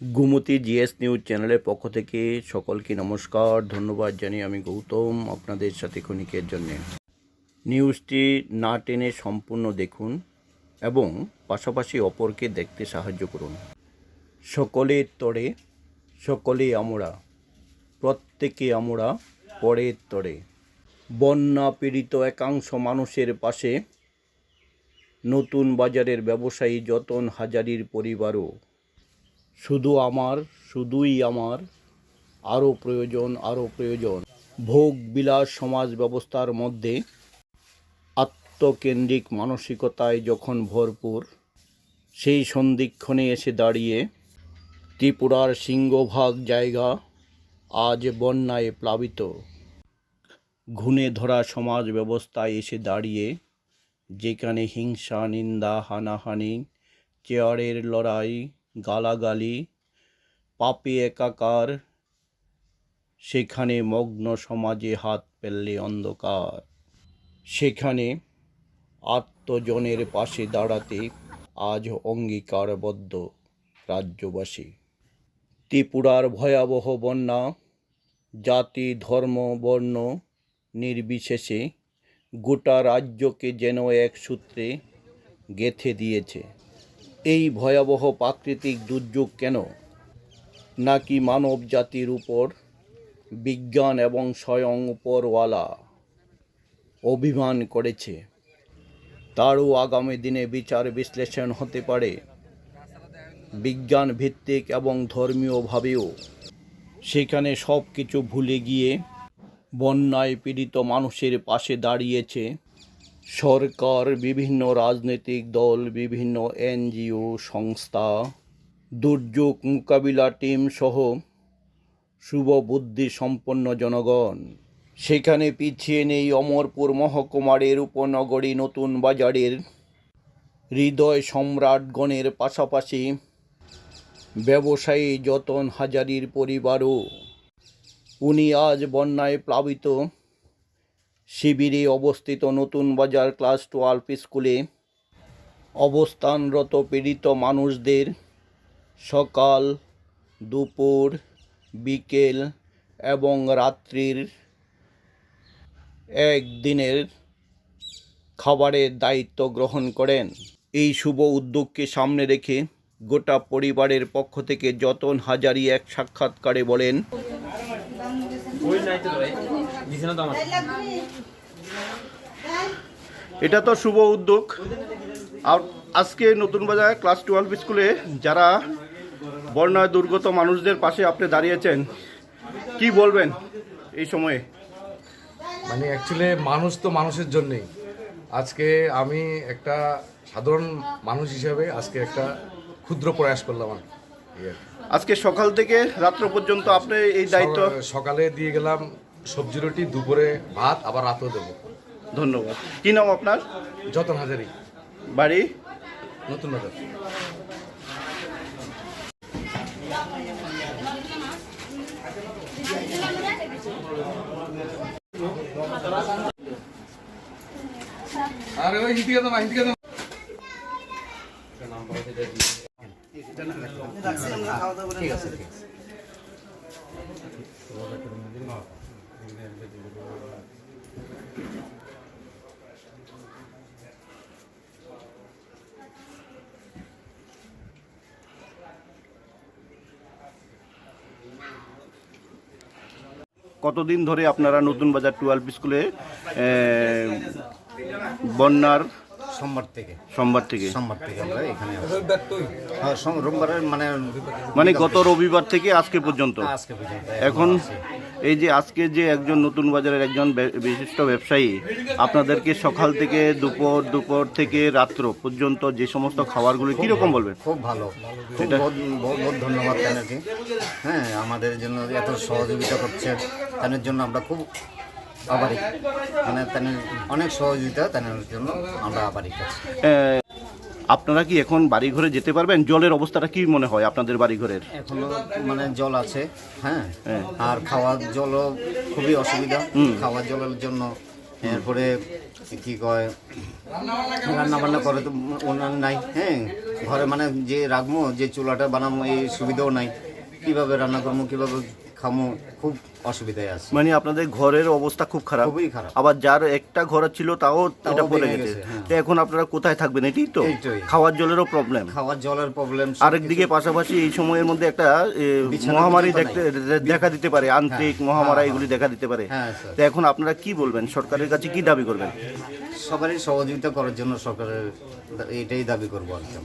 Gumti GS news চ্যানেলের পক্ষ থেকে সকলকে নমস্কার, ধন্যবাদ জানিয়ে আমি গৌতম আপনাদের সাথে ক্ষণিকের জন্যে। নিউজটি না টেনে সম্পূর্ণ দেখুন এবং পাশাপাশি অপরকে দেখতে সাহায্য করুন। সকলের তরে, সকলে আমরা, প্রত্যেকে আমরা পরের তরে। বন্যা পীড়িত একাংশ মানুষের পাশে নতুন বাজারের ব্যবসায়ী যতন হাজারির পরিবারও। শুধু আমার, শুধুই আমার আরও প্রয়োজন আরও প্রয়োজন। ভোগ বিলাস সমাজ ব্যবস্থার মধ্যে আত্মকেন্দ্রিক মানসিকতায় যখন ভরপুর, সেই সন্ধিক্ষণে এসে দাঁড়িয়ে ত্রিপুরার সিংহভাগ জায়গা আজ বন্যায় প্লাবিত। ঘুণে ধরা সমাজ ব্যবস্থায় এসে দাঁড়িয়ে, যেখানে হিংসা, নিন্দা, হানাহানি, চেয়ারের লড়াই গালাগালি, পাপে একাকার, সেখানে মগ্ন সমাজে হাত পেললে অন্ধকার। সেখানে আত্মজনের পাশে দাঁড়াতে আজ অঙ্গীকারবদ্ধ রাজ্যবাসী। ত্রিপুরার ভয়াবহ বন্যা, জাতি, ধর্ম, বর্ণ নির্বিশেষে গোটা রাজ্যকে যেন এক সূত্রে গেথে দিয়েছে। এই ভয়াবহ প্রাকৃতিক দুর্যোগ কেন? নাকি মানব জাতির উপর বিজ্ঞান এবং স্বয়ং উপরওয়ালা অভিমান করেছে? তারও আগামী দিনে বিচার বিশ্লেষণ হতে পারে। বিজ্ঞান ভিত্তিক এবং ধর্মীয়ভাবেও সেখানে সব কিছু ভুলে গিয়ে বন্যায় পীড়িত মানুষের পাশে দাঁড়িয়েছে সরকার, বিভিন্ন রাজনৈতিক দল, বিভিন্ন এনজিও সংস্থা, দুর্যোগ মোকাবিলা টিম সহ শুভ বুদ্ধি সম্পন্ন জনগণ। সেখানে পিছিয়ে নেই অমরপুর মহকুমারের উপনগরী নতুন বাজারের হৃদয় সম্রাটগণের পাশাপাশি ব্যবসায়ী যতন হাজারির পরিবারও। উনি আজ বন্যায় প্লাবিত। শিবিরে অবস্থিত নতুন বাজার ক্লাস টুয়েলভ স্কুলে অবস্থানরত পীড়িত মানুষদের সকাল, দুপুর, বিকেল এবং রাত্রির একদিনের খাবারের দায়িত্ব গ্রহণ করেন। এই শুভ উদ্যোগকে সামনে রেখে গোটা পরিবারের পক্ষ থেকে যতন হাজারি এক সাক্ষাৎকারে বলেন এটা তো শুভ উদ্যোগ। আর আজকে নতুন বাজার ক্লাস টুয়েলভ স্কুলে যারা বন্যায় দুর্গত মানুষদের পাশে আপনি দাঁড়িয়েছেন কি বলবেন এই সময়ে? মানে অ্যাকচুয়ালি মানুষ তো মানুষের জন্যেই। আজকে আমি একটা সাধারণ মানুষ হিসাবে আজকে একটা ক্ষুদ্র প্রয়াস করলাম আর। আজকে সকাল থেকে রাত্র পর্যন্ত আপনি এই দায়িত্ব সকালে দিয়ে গেলাম সবজি রুটি দুপুরে ভাত আবার রাতেও দেবো। ধন্যবাদ। কি নাম আপনার? যতন হাজারি। বাড়ি? নতুন বাজার। আরে ওই হিন্দি কথা হিন্দি কথা কতদিন ধরে আপনারা নতুন বাজার টুয়েলভ স্কুলে বন্যার সোমবার থেকে। সোমবার থেকে? সোমবার থেকে আমরা এখানে হ্যাঁ রোববারের মানে মানে গত রবিবার থেকে আজকে পর্যন্ত? আজকে পর্যন্ত এখন এই যে আজকে যে একজন নতুন বাজারের একজন বিশিষ্ট ব্যবসায়ী আপনাদেরকে সকাল থেকে দুপুর দুপুর থেকে রাত্র পর্যন্ত যে সমস্ত খাবারগুলো কীরকম বলবেন? খুব ভালো। খুব বহুত ধন্যবাদ তাদেরকে। হ্যাঁ আমাদের জন্য এত সহযোগিতা করছে তাদের জন্য আমরা খুব আভারী মানে তাদের অনেক সহযোগিতা তাদের জন্য আমরা করছি আপনারা কি এখন বাড়ি ঘরে যেতে পারবেন? জলের অবস্থাটা কি মনে হয় আপনাদের বাড়ি ঘরের এখনও মানে জল আছে হ্যাঁ? আর খাওয়ার জলও খুবই অসুবিধা। খাওয়ার জলের জন্য এরপরে কি কয় রান্না বান্না করে তো ওনার নাই হ্যাঁ? ঘরে মানে যে রাখব যে চুলাটা বানাবো এই সুবিধাও নাই। কীভাবে রান্না করব কীভাবে খামো খুব অসুবিধায় আছে। মানে আপনাদের ঘরের অবস্থা খুব খারাপ। খুবই খারাপ। আবার যার একটা ঘর ছিল তাও এটা পড়ে গেছে। হ্যাঁ। তো এখন আপনারা কোথায় থাকবেন? এটাই তো। খাওয়ার জলেরও প্রবলেম খাওয়ার জলের প্রবলেম আরেকদিকে পাশাপাশি এই সময়ের মধ্যে একটা মহামারী দেখতে দেখা দিতে পারে আন্তরিক মহামারী এগুলি দেখা দিতে পারে। হ্যাঁ, তো এখন আপনারা কি বলবেন? সরকারের কাছে কি দাবি করবেন? সবারই সহযোগিতা করার জন্য সরকারের এটাই দাবি করব আর কি।